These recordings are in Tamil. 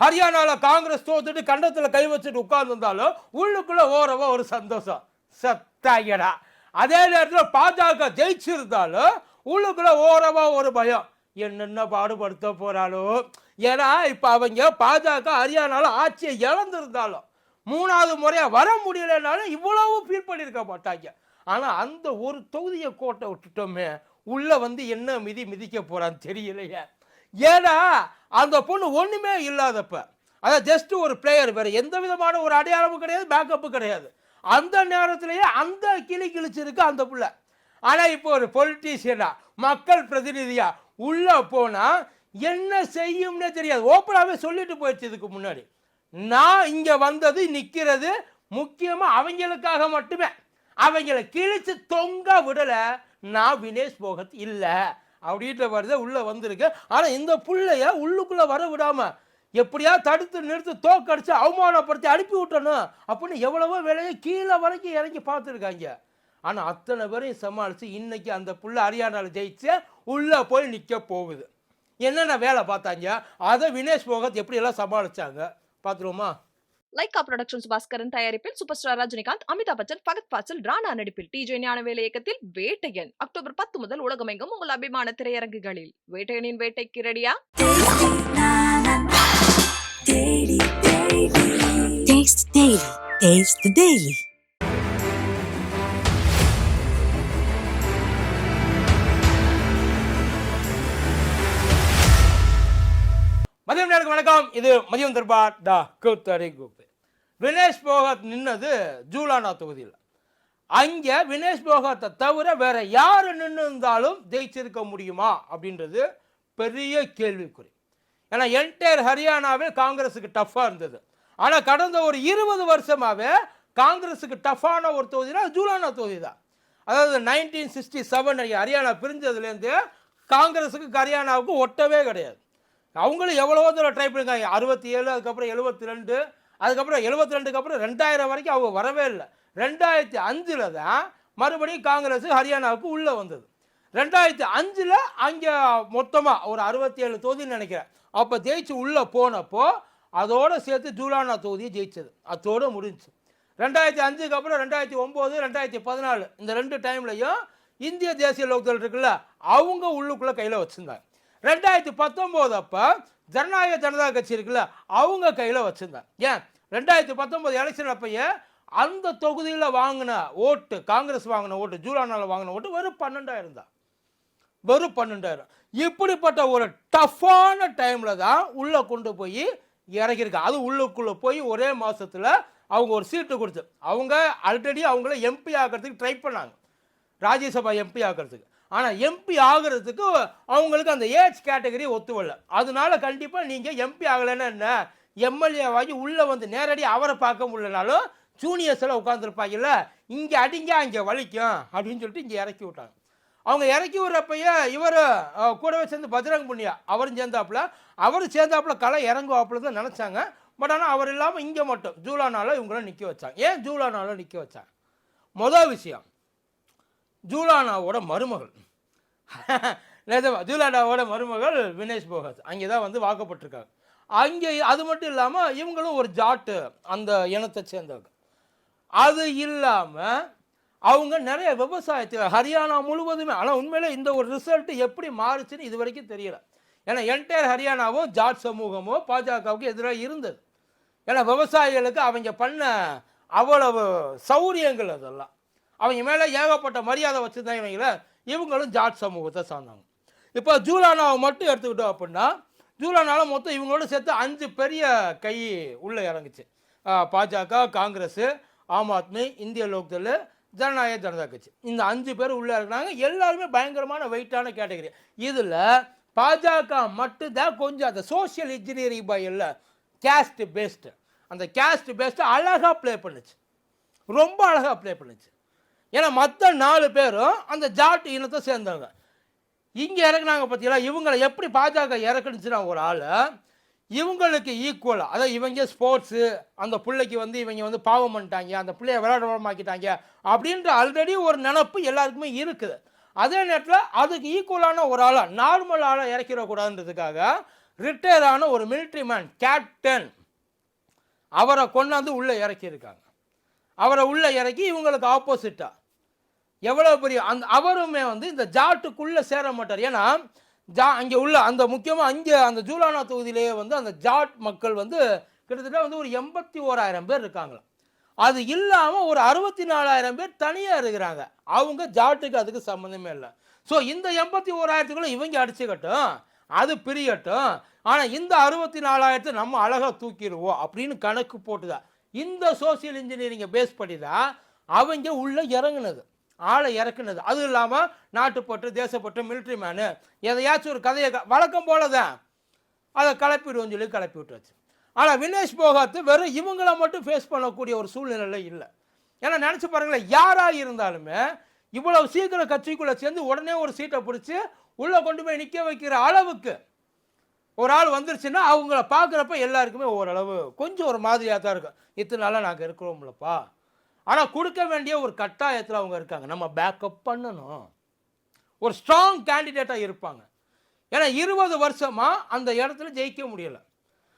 ஹரியானாவில் காங்கிரஸ் தோத்துட்டு கண்டத்தில் கை வச்சுட்டு உட்கார்ந்துருந்தாலும் உள்ளுக்குள்ளே ஓரவா ஒரு சந்தோஷம். சத்தாயடா. அதே நேரத்தில் பாஜக ஜெயிச்சிருந்தாலும் உள்ளுக்குள்ளே ஓரவா ஒரு பயம். என்னென்ன பாடுபடுத்த போகிறாலோ ஏன்னா இப்போ அவங்க பாஜக ஹரியானாவில் ஆட்சியை இழந்திருந்தாலும் மூணாவது முறையாக வர முடியலைனாலும் இவ்வளவு ஃபீல் பண்ணியிருக்க மாட்டாங்க. ஆனால் அந்த ஒரு தொகுதியை கோட்டை விட்டுட்டோமே உள்ளே வந்து என்ன மிதி மிதிக்க போகிறான்னு தெரியலையே. ஏன்னா அந்த பொண்ணு ஒன்றுமே இல்லாதப்ப. அதாவது ஜஸ்ட் ஒரு பிளேயர் வேறு. எந்த விதமான ஒரு அடையாளமும் கிடையாது பேக்கப்பும் கிடையாது. அந்த நேரத்திலேயே அந்த கிளி கிழிச்சிருக்கு அந்த பிள்ளை. ஆனால் இப்போ ஒரு பொலிட்டீஷியனா மக்கள் பிரதிநிதியா உள்ளே போனால் என்ன செய்யும்னே தெரியாது. ஓப்பனாகவே சொல்லிட்டு போயிடுச்சு இதுக்கு முன்னாடி. நான் இங்கே வந்தது நிற்கிறது முக்கியமாக அவங்களுக்காக மட்டுமே. அவங்கள கிழிச்சு தொங்க விடலை நான் வினேஷ் போகத் இல்லை. அப்படின்ற வருது உள்ளே வந்திருக்கு. ஆனால் இந்த புள்ளைய உள்ளுக்குள்ளே வர விடாமல் எப்படியா தடுத்து நிறுத்து தோக்கடிச்சு அவமானப்படுத்தி அனுப்பி விட்டணும் அப்படின்னு எவ்வளவோ வேலையை கீழே வரைக்கும் இறங்கி பார்த்துருக்காங்க. ஆனால் அத்தனை பேரையும் சமாளித்து இன்னைக்கு அந்த புள்ள ஹரியானாவில் ஜெயிச்சு உள்ளே போய் நிற்க போகுது. என்னென்ன வேலை பார்த்தாங்க? அதை வினேஷ் போகத் எப்படியெல்லாம் சமாளித்தாங்க பார்த்துருவோமா? லைகா புரொடக்ஷன்ஸ் பாஸ்கரன் தயாரிப்பில் சூப்பர் ஸ்டார் ரஜினிகாந்த் அமிதாப் பச்சன் ஃபகத் ஃபாசில் ராணா நடிப்பில் டிஜே ஞானவேல இயக்கத்தில் வேட்டையன் அக்டோபர் பத்து முதல் உலகமெங்கும் உங்கள் அபிமான திரையரங்குகளில் வேட்டையனின் வேட்டைக்கு ரெடியா Daily, daily. Taste the daily. Taste the daily. மதியம் நேருக்கு வணக்கம் இது மதியம் தர்பார் டா கூத்தரி கூப்பு வினேஷ் போகத் நின்னது ஜூலானா தொகுதியில். அங்கே வினேஷ் போகத்தை தவிர வேற யார் நின்று இருந்தாலும் ஜெயிச்சிருக்க முடியுமா? அப்படின்றது பெரிய கேள்விக்குறி. ஏன்னா என்டையர் ஹரியானாவே காங்கிரஸுக்கு டஃப்பாக இருந்தது. ஆனால் கடந்த ஒரு இருபது வருஷமாகவே காங்கிரஸுக்கு டஃப்பான ஒரு தொகுதினா ஜூலானா தொகுதி தான் அதாவது நைன்டீன் சிக்ஸ்டி செவன் ஹரியானா பிரிஞ்சதுலேருந்து காங்கிரஸுக்கு ஹரியானாவுக்கு ஒட்டவே கிடையாது. அவங்களும் எவ்வளவோ தூரம் ட்ரை பண்ணியிருக்காங்க. அறுபத்தி ஏழு அதுக்கப்புறம் எழுபத்தி ரெண்டு அதுக்கப்புறம் எழுபத்தி ரெண்டுக்கு அப்புறம் ரெண்டாயிரம் வரைக்கும் அவங்க வரவே இல்லை. ரெண்டாயிரத்தி அஞ்சில் தான் மறுபடியும் காங்கிரஸ் ஹரியானாவுக்கு உள்ளே வந்தது. ரெண்டாயிரத்தி அஞ்சில் அங்கே மொத்தமாக ஒரு அறுபத்தி ஏழு தொகுதின்னு நினைக்கிறேன். அப்போ ஜெயிச்சு உள்ளே போனப்போ அதோடு சேர்த்து ஜூலானா தொகுதியை ஜெயிச்சது. அதோடு முடிஞ்சுச்சு ரெண்டாயிரத்தி அஞ்சுக்கு அப்புறம் ரெண்டாயிரத்தி ஒம்பது ரெண்டாயிரத்தி பதினாலு இந்த ரெண்டு டைம்லையும் இந்திய தேசிய லோக்தள் இருக்குல்ல அவங்க உள்ளுக்குள்ளே கையில் வச்சுருந்தாங்க. ரெண்டாயிரத்தி பத்தொம்போது அப்போ ஜனநாயக ஜனதா கட்சி இருக்குல்ல அவங்க கையில் வச்சுருந்தாங்க ஏன்? ரெண்டாயிரத்தி பத்தொம்போது எலெக்ஷன் அப்பையே அந்த தொகுதியில் வாங்கின ஓட்டு காங்கிரஸ் வாங்கின ஓட்டு ஜூலானால் வாங்கின ஓட்டு வெறும் பன்னெண்டாயிரம் தான் வெறும் பன்னெண்டாயிரம். இப்படிப்பட்ட ஒரு டஃப்பான டைமில் தான் உள்ளே கொண்டு போய் இறக்கியிருக்கு அது உள்ளுக்குள்ளே போய் ஒரே மாதத்தில் அவங்க ஒரு சீட்டு கொடுத்து அவங்க ஆல்ரெடி அவங்கள எம்பி ஆக்கிறதுக்கு ட்ரை பண்ணாங்க. ராஜ்யசபா எம்பி ஆக்கிறதுக்கு. ஆனால் எம்பி ஆகிறதுக்கு அவங்களுக்கு அந்த ஏஜ் கேட்டகரி ஒத்து அதனால கண்டிப்பாக நீங்கள் எம்பி ஆகலைன்னா என்ன? எம்எல்ஏவாகி உள்ளே வந்து நேரடி அவரை பார்க்க முடியலனாலும் ஜூனியர்ஸ் எல்லாம் உட்காந்துருப்பாங்கல்ல இங்கே அடிங்க அங்கே வலிக்கும் அப்படின்னு சொல்லிட்டு இங்கே இறக்கி விட்டாங்க. அவங்க இறக்கி விடுறப்பயே இவர் கூடவே சேர்ந்து பஜ்ரங் புண்ணியா அவரும் சேர்ந்தாப்புல அவரும் சேர்ந்தாப்புல களை இறங்குவாப்புல தான் நினச்சாங்க. பட் ஆனால் அவர் இல்லாமல் இங்கே மட்டும் ஜூலானால இவங்களாம் நிற்க வச்சாங்க. ஏன் ஜூலானால நிற்க வச்சாங்க? மொதல் விஷயம் ஜூலானாவோட மருமகள். நிஜமா ஜூலானாவோட மருமகள் வினேஷ் போகத். அங்கே தான் வந்து வாக்கப்பட்டிருக்காங்க. அங்கே அது மட்டும் இல்லாமல் இவங்களும் ஒரு ஜாட்டு அந்த இனத்தை சேர்ந்தவங்க. அது இல்லாமல் அவங்க நிறைய விவசாயத்தில் ஹரியானா முழுவதுமே ஆனால் உண்மையிலே இந்த ஒரு ரிசல்ட் எப்படி மாறுச்சுன்னு இது வரைக்கும் தெரியல. ஏன்னா என்டையர் ஹரியானாவும் ஜாட் சமூகமோ பாஜகவுக்கு எதிராக இருந்தது. ஏன்னா விவசாயிகளுக்கு அவங்க பண்ண அவ்வளவு சௌரியங்கள் அதெல்லாம். அவங்க மேலே ஏகப்பட்ட மரியாதை வச்சுருந்தாங்க இவங்களும் ஜாட் சமூகத்தை சார்ந்தாங்க இப்போ ஜூலானாவை மட்டும் எடுத்துக்கிட்டோம் அப்படின்னா ஜூலானால மொத்தம் இவங்களோட சேர்த்து அஞ்சு பெரிய கை உள்ளே இறங்குச்சு. பாஜக காங்கிரஸ் ஆம் ஆத்மி இந்திய லோக்தள் ஜனநாயக ஜனதா கட்சி. இந்த அஞ்சு பேர் உள்ளே இருக்கிறாங்க எல்லாருமே பயங்கரமான வெயிட்டான கேட்டகரி இதில் பாஜக மட்டும்தான் கொஞ்சம் அந்த சோஷியல் இன்ஜினியரிங் பை இல்லை கேஸ்ட் பேஸ்டு அந்த கேஸ்ட் பேஸ்டு அழகாக ப்ளே பண்ணுச்சு. ரொம்ப அழகாக ப்ளே பண்ணுச்சு. ஏன்னா மற்ற நாலு பேரும் அந்த ஜாட் இனத்தை சேர்ந்தவங்க. இங்கே இறக்குனாங்க பார்த்தீங்களா இவங்களை எப்படி பாஜக இறக்குனுச்சுன்னா ஒரு ஆள். இவங்களுக்கு ஈக்குவலாக அதாவது இவங்க ஸ்போர்ட்ஸு அந்த பிள்ளைக்கு வந்து இவங்க வந்து பாவம் பண்ணிட்டாங்க அந்த பிள்ளைய விளையாடமாக்கிட்டாங்க அப்படின்ற ஆல்ரெடி ஒரு நினப்பு எல்லாருக்குமே இருக்குது. அதே நேரத்தில் அதுக்கு ஈக்குவலான ஒரு ஆளாக நார்மல் ஆளாக இறக்கிடக்கூடாதுன்றதுக்காக ரிட்டையர் ஆன ஒரு மிலிட்ரி மேன் கேப்டன் அவரை கொண்டாந்து உள்ளே இறக்கியிருக்காங்க. அவரை உள்ளே இறக்கி இவங்களுக்கு ஆப்போசிட்டாக எவ்வளோ பெரிய அந்த அவருமே வந்து இந்த ஜாட்டுக்குள்ளே சேர மாட்டார். ஏன்னா ஜா அங்கே உள்ள அந்த முக்கியமாக அங்கே அந்த ஜூலானா தொகுதியிலேயே வந்து அந்த ஜாட் மக்கள் வந்து கிட்டத்தட்ட வந்து ஒரு எண்பத்தி ஓராயிரம் பேர் இருக்காங்களாம். அது இல்லாமல் ஒரு அறுபத்தி நாலாயிரம் பேர் தனியாக இருக்கிறாங்க. அவங்க ஜாட்டுக்கு அதுக்கு சம்மந்தமே இல்லை. ஸோ இந்த எண்பத்தி ஓராயிரத்துக்குள்ளே இவங்க அடிச்சுக்கட்டும் அது பிரியட்டும். ஆனால் இந்த அறுபத்தி நாலாயிரத்தை நம்ம அழகாக தூக்கிடுவோம் அப்படின்னு கணக்கு போட்டுதான். இந்த சோசியல் இன்ஜினியரிங்கை பேஸ் பண்ணி தான் அவங்க உள்ளே இறங்குனது ஆளை இறக்குனது. அதுவும் இல்லாமல் நாட்டுப்பற்று தேசப்பற்று மிலிட்ரி மேனு எதையாச்சும் ஒரு கதையை க- வழக்கம் போல தான். அதை கலப்பிடுவோம் சொல்லி கிளப்பி விட்டுருச்சு ஆனால் வினேஷ் போகாத்து வெறும் இவங்கள மட்டும் ஃபேஸ் பண்ணக்கூடிய ஒரு சூழ்நிலை இல்லை. ஏன்னா நினச்சி பாருங்களேன் யாராக இருந்தாலுமே இவ்வளவு சீக்கிரம் கட்சிக்குள்ளே சேர்ந்து உடனே ஒரு சீட்டை பிடிச்சி உள்ளே கொண்டு போய் நிற்க வைக்கிற அளவுக்கு ஒரு ஆள் வந்துருச்சுன்னா அவங்கள பார்க்குறப்ப எல்லாருக்குமே ஓரளவு கொஞ்சம் ஒரு மாதிரியாக தான் இருக்கும். இத்தனை நாளாக நாங்கள் இருக்கிறோம்லப்பா. ஆனால் கொடுக்க வேண்டிய ஒரு கட்டாயத்தில் அவங்க இருக்காங்க. நம்ம பேக்கப் பண்ணணும். ஒரு ஸ்ட்ராங் கேண்டிடேட்டாக இருப்பாங்க. ஏன்னா இருபது வருஷமாக அந்த இடத்துல ஜெயிக்க முடியலை.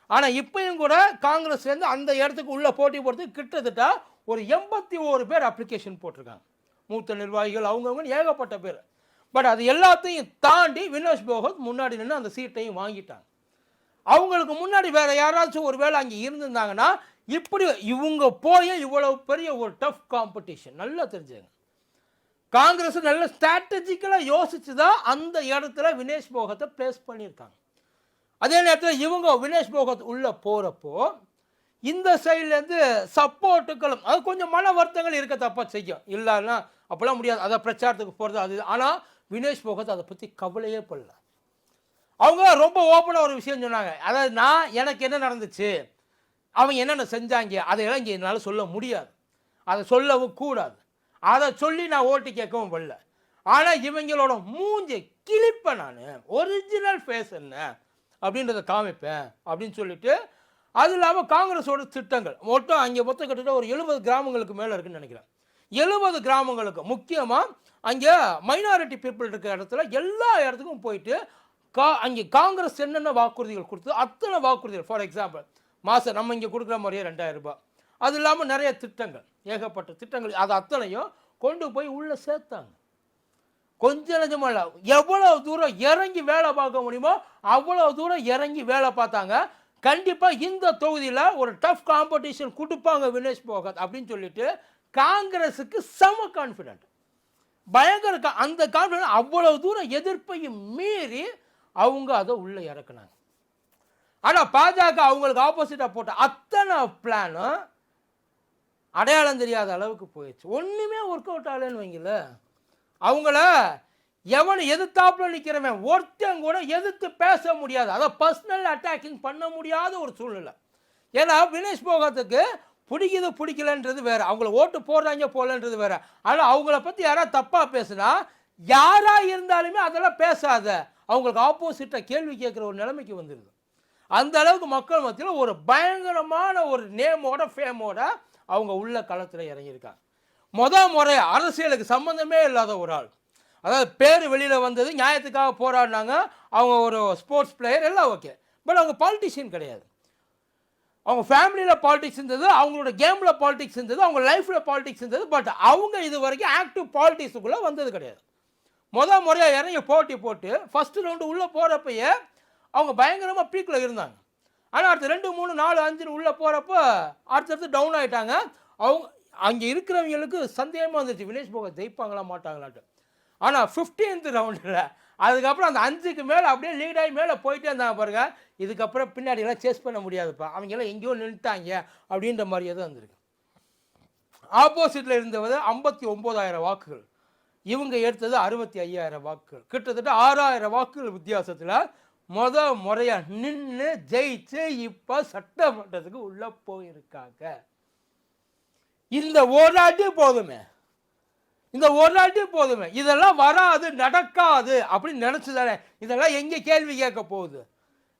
ஆனால் இப்பயும் கூட காங்கிரஸ்லேருந்து அந்த இடத்துக்கு உள்ள போட்டி போடுறதுக்கு கிட்டத்தட்ட ஒரு எண்பத்தி ஓரு பேர் அப்ளிகேஷன் போட்டிருக்காங்க. மூத்த நிர்வாகிகள் அவங்கவுங்க ஏகப்பட்ட பேர். பட் அது எல்லாத்தையும் தாண்டி வினோஷ் போகத் முன்னாடி நின்று அந்த சீட்டையும் வாங்கிட்டாங்க. அவங்களுக்கு முன்னாடி வேறு யாராச்சும் ஒரு வேளை அங்கே இருந்திருந்தாங்கன்னா இப்படி இவங்க போய் இவ்வளவு பெரிய ஒரு டஃப் காம்படிஷன் நல்லா தெரிஞ்சுங்க. காங்கிரஸ் நல்ல ஸ்ட்ராட்டஜிக்கலாக யோசிச்சு தான் அந்த இடத்துல வினேஷ் போகத்தை பிளேஸ் பண்ணியிருக்காங்க. அதே நேரத்தில் இவங்க வினேஷ் போகத் உள்ளே போகிறப்போ இந்த சைட்லேருந்து சப்போர்ட்டுகளும் அது கொஞ்சம் மன வருத்தங்கள் இருக்க தப்பா செய்யும். இல்லைன்னா அப்போல்லாம் முடியாது. அதை பிரச்சாரத்துக்கு போகிறது அது ஆனால் வினேஷ் போகத் அதை பற்றி கவலையே படல. அவங்க ரொம்ப ஓப்பனாக ஒரு விஷயம் சொன்னாங்க. அதாவது நான் எனக்கு என்ன நடந்துச்சு? அவங்க என்னென்ன செஞ்சாங்க? அதையெல்லாம் இங்கே என்னால் சொல்ல முடியாது. அதை சொல்லவும் கூடாது. அதை சொல்லி நான் ஓட்டு கேட்கவும் வரல. ஆனால் இவங்களோட மூஞ்சி கிழிப்பேன் நான். ஒரிஜினல் ஃபேஸ் என்ன? அப்படின்றத காமிப்பேன் அப்படின்னு சொல்லிட்டு அது இல்லாமல் காங்கிரஸோட திட்டங்கள். மொத்தம் அங்கே மொத்தம் கிட்டத்தட்ட ஒரு எழுபது கிராமங்களுக்கு மேலே இருக்குன்னு நினைக்கிறேன். எழுபது கிராமங்களுக்கு முக்கியமாக அங்கே மைனாரிட்டி பீப்புள் இருக்கிற இடத்துல எல்லா இடத்துக்கும் போயிட்டு கா அங்கே காங்கிரஸ் என்னென்ன வாக்குறுதிகள் கொடுத்து அத்தனை வாக்குறுதிகள். ஃபார் எக்ஸாம்பிள் மாதம் நம்ம இங்கே கொடுக்குற மாதிரியே ரெண்டாயிரம் ரூபாய். அது இல்லாமல் நிறைய திட்டங்கள் ஏகப்பட்ட திட்டங்கள். அது அத்தனையும் கொண்டு போய் உள்ளே சேர்த்தாங்க. கொஞ்சம் நிஜமாக இல்லை எவ்வளோ தூரம் இறங்கி வேலை பார்க்க முடியுமோ அவ்வளோ தூரம் இறங்கி வேலை பார்த்தாங்க. கண்டிப்பாக இந்த தொகுதியில் ஒரு டஃப் காம்படிஷன் கொடுப்பாங்க வினேஷ் போகத் அப்படின்னு சொல்லிட்டு காங்கிரஸுக்கு செம கான்ஃபிடென்ட் பயங்கர அந்த கான்ஃபிடென்ட் அவ்வளோ தூரம் எதிர்ப்பையும் மீறி அவங்க அதை உள்ளே இறக்குனாங்க. ஆனால் பாஜக அவங்களுக்கு ஆப்போசிட்டாக போட்ட அத்தனை பிளானும் அடையாளம் தெரியாத அளவுக்கு போயிடுச்சு. ஒன்றுமே ஒர்க் அவுட் ஆகலைன்னு வைங்கள. அவங்கள எவன் எதிர்த்தாப்புல நிற்கிறவன் ஒருத்தன் கூட எதிர்த்து பேச முடியாது. அதை பர்சனல் அட்டாக்கிங் பண்ண முடியாத ஒரு சூழ்நிலை. ஏன்னா வினேஷ் போகத்துக்கு பிடிக்குது பிடிக்கலன்றது வேற. அவங்கள ஓட்டு போடுறாங்க போகலன்றது வேற. ஆனால் அவங்கள பற்றி யாராவது தப்பாக பேசுனா யாராக இருந்தாலுமே அதெல்லாம் பேசாத. அவங்களுக்கு ஆப்போசிட்டாக கேள்வி கேட்குற ஒரு நிலைமைக்கு வந்துடுது அந்த அளவுக்கு மக்கள் மத்தியில் ஒரு பயங்கரமான ஒரு நேமோட ஃபேமோட அவங்க உள்ள களத்தில் இறங்கியிருக்காங்க. முத முறை அரசியலுக்கு சம்மந்தமே இல்லாத ஒரு ஆள். அதாவது பேர் வெளியில் வந்தது நியாயத்துக்காக போராடினாங்க. அவங்க ஒரு ஸ்போர்ட்ஸ் பிளேயர் எல்லாம் ஓகே பட் அவங்க பாலிட்டிஷியன் கிடையாது. அவங்க ஃபேமிலியில் பாலிடிக்ஸ் இருந்தது அவங்களோட கேமில் பாலிடிக்ஸ் இருந்தது அவங்க லைஃப்பில் பாலிடிக்ஸ் இருந்தது பட் அவங்க இது வரைக்கும் ஆக்டிவ் பாலிடிக்ஸுக்குள்ளே வந்தது கிடையாது. மொதல் முறையாக இறங்கி போட்டி போட்டு ஃபஸ்ட்டு ரவுண்டு உள்ளே போகிறப்பயே அவங்க பயங்கரமாக பீக்கில் இருந்தாங்க. ஆனால் அடுத்து ரெண்டு மூணு நாலு அஞ்சுன்னு உள்ளே போகிறப்ப அடுத்தடுத்து டவுன் ஆகிட்டாங்க அவங்க அங்கே இருக்கிறவங்களுக்கு சந்தேகமாக வந்துருச்சு வினேஷ் போக ஜெயிப்பாங்களா மாட்டாங்களான்ட்டு. ஆனால் ஃபிஃப்டீன்த் ரவுண்டில் அதுக்கப்புறம் அந்த அஞ்சுக்கு மேலே அப்படியே லீட் ஆகி மேலே போயிட்டே இருந்தாங்க பாருங்கள் இதுக்கப்புறம் பின்னாடி எல்லாம் சேஸ் பண்ண முடியாதுப்பா. அவங்க எல்லாம் எங்கேயோ நின்றுட்டாங்க அப்படின்ற மாதிரியே தான் வந்திருக்கு. ஆப்போசிட்டில் இருந்தவர் ஐம்பத்தி ஒம்போதாயிரம் வாக்குகள். இவங்க எடுத்தது அறுபத்தி ஐயாயிரம் வாக்குகள். கிட்டத்தட்ட ஆறாயிரம் வாக்குகள் வித்தியாசத்தில் முத முறையாக நின்று ஜெயிச்சு இப்போ சட்டமன்றத்துக்கு உள்ளே போயிருக்காங்க. இந்த ஓராட்டி போதுமே. இந்த ஓராட்டி போதுமே. இதெல்லாம் வராது நடக்காது அப்படின்னு நினச்சி தானே இதெல்லாம் எங்கே கேள்வி கேட்க போகுது?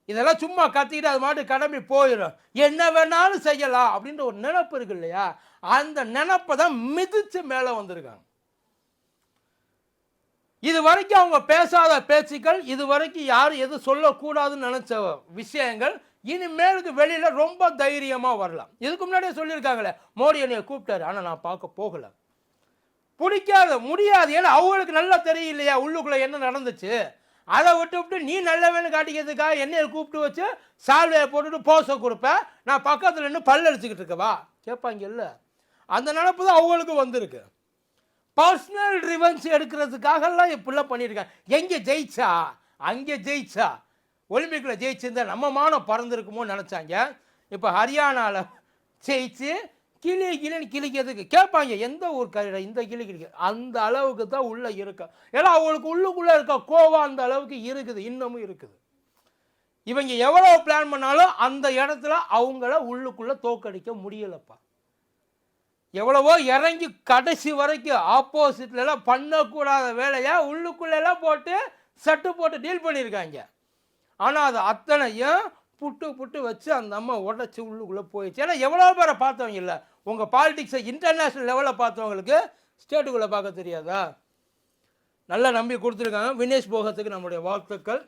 இதெல்லாம் சும்மா கத்திக்கிட்டு அது மாட்டு கடமை போயிடும் என்ன வேணாலும் செய்யலாம் அப்படின்ற ஒரு நினப்பு இருக்கு இல்லையா? அந்த நினப்பை தான் மிதித்து மேலே வந்திருக்காங்க. இது வரைக்கும் அவங்க பேசாத பேச்சுக்கள் இது வரைக்கும் யாரும் எது சொல்லக்கூடாதுன்னு நினச்ச விஷயங்கள் இனிமேலுக்கு வெளியில் ரொம்ப தைரியமாக வரலாம். இதுக்கு முன்னாடியே சொல்லியிருக்காங்களே மோடி என்னைய கூப்பிட்டாரு ஆனால் நான் பார்க்க போகலை. பிடிக்காது முடியாது. ஏன்னா அவங்களுக்கு நல்லா தெரியலையா உள்ளுக்குள்ளே என்ன நடந்துச்சு? அதை விட்டு விட்டு நீ நல்லவன்னு காட்டிக்கிறதுக்காக என்னைய கூப்பிட்டு வச்சு சால்வையை போட்டுட்டு போச கொடுப்பேன் நான் பக்கத்தில் நின்று பல்லடிச்சுக்கிட்டு இருக்கவா? கேட்பாங்க இல்லை. அந்த நினப்பு தான் அவங்களுக்கு வந்திருக்கு. பர்சனல் ரிவென்ஸ் எடுக்கிறதுக்காகலாம் இப்படிலாம் பண்ணியிருக்காங்க. எங்கே ஜெயிச்சா? அங்கே ஜெயிச்சா? ஒலிம்பிக்கில் ஜெயிச்சிருந்தா நம்ம மானம் பறந்துருக்குமோன்னு நினச்சாங்க. இப்போ ஹரியானாவில் ஜெயிச்சு கிளி கிளின்னு கிழிக்கிறதுக்கு கேட்பாங்க எந்த ஊர் கரையில் இந்த கிளி கிளிக்க அந்த அளவுக்கு தான் உள்ளே இருக்க? ஏன்னா அவங்களுக்கு உள்ளுக்குள்ளே இருக்க கோவம் அந்த அளவுக்கு இருக்குது இன்னமும் இருக்குது. இவங்க எவ்வளோ பிளான் பண்ணாலும் அந்த இடத்துல அவங்கள உள்ளுக்குள்ளே தோக்கடிக்க முடியலப்பா. எவ்வளவோ இறங்கி கடைசி வரைக்கும் ஆப்போசிட்லெல்லாம் பண்ணக்கூடாத வேலையை உள்ளுக்குள்ளெல்லாம் போட்டு சட்டு போட்டு டீல் பண்ணியிருக்காங்க. ஆனால் அது அத்தனையும் புட்டு புட்டு வச்சு அந்த அம்மா உடச்சி உள்ளுக்குள்ளே போயிடுச்சு. ஏன்னா எவ்வளோ பேரை பார்த்தவங்க இல்லை? உங்கள் பாலிடிக்ஸை இன்டர்நேஷ்னல் லெவலில் பார்த்தவங்களுக்கு ஸ்டேட்டுக்குள்ளே பார்க்க தெரியாதா? நல்லா நம்பி கொடுத்துருக்காங்க. வினேஷ் போகத்துக்கு நம்முடைய வாழ்த்துக்கள்.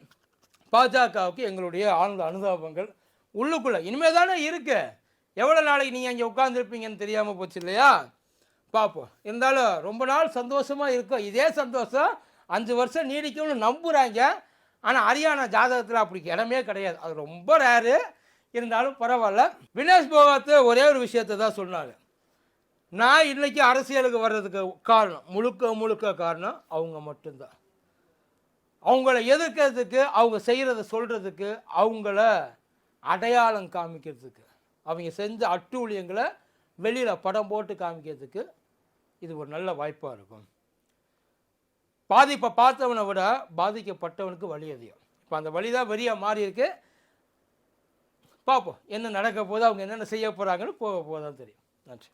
பாஜகவுக்கு எங்களுடைய ஆழ்ந்த அனுதாபங்கள். உள்ளுக்குள்ளே இனிமேல் தானே இருக்குது எவ்வளோ நாளைக்கு நீங்கள் அங்கே உட்காந்துருப்பீங்கன்னு தெரியாமல் போச்சு இல்லையா? பார்ப்போம் இருந்தாலும் ரொம்ப நாள் சந்தோஷமாக இருக்கும். இதே சந்தோஷம் அஞ்சு வருஷம் நீடிக்கும்னு நம்புகிறாங்க ஆனால் ஹரியானா ஜாதகத்தில் அப்படி இடமே கிடையாது. அது ரொம்ப ரேரு இருந்தாலும் பரவாயில்ல. வினேஷ் போகத்து ஒரே ஒரு விஷயத்தை தான் சொன்னாங்க நான் இன்றைக்கி அரசியலுக்கு வர்றதுக்கு காரணம் முழுக்க முழுக்க காரணம் அவங்க மட்டும்தான். அவங்கள எதிர்க்கிறதுக்கு அவங்க செய்கிறத சொல்கிறதுக்கு அவங்கள அடையாளம் காமிக்கிறதுக்கு. அவங்க செஞ்ச அட்டூழியங்களை வெளியில் படம் போட்டு காமிக்கிறதுக்கு இது ஒரு நல்ல வாய்ப்பாக இருக்கும். பாதிப்பை பார்த்தவனை விட பாதிக்கப்பட்டவனுக்கு வழி அதிகம். இப்போ அந்த வழி தான் வெறியாக மாறி இருக்கு. பார்ப்போம் என்ன நடக்க போகுது அவங்க என்னென்ன செய்ய போகிறாங்கன்னு போக போதான் தெரியும். நன்றி.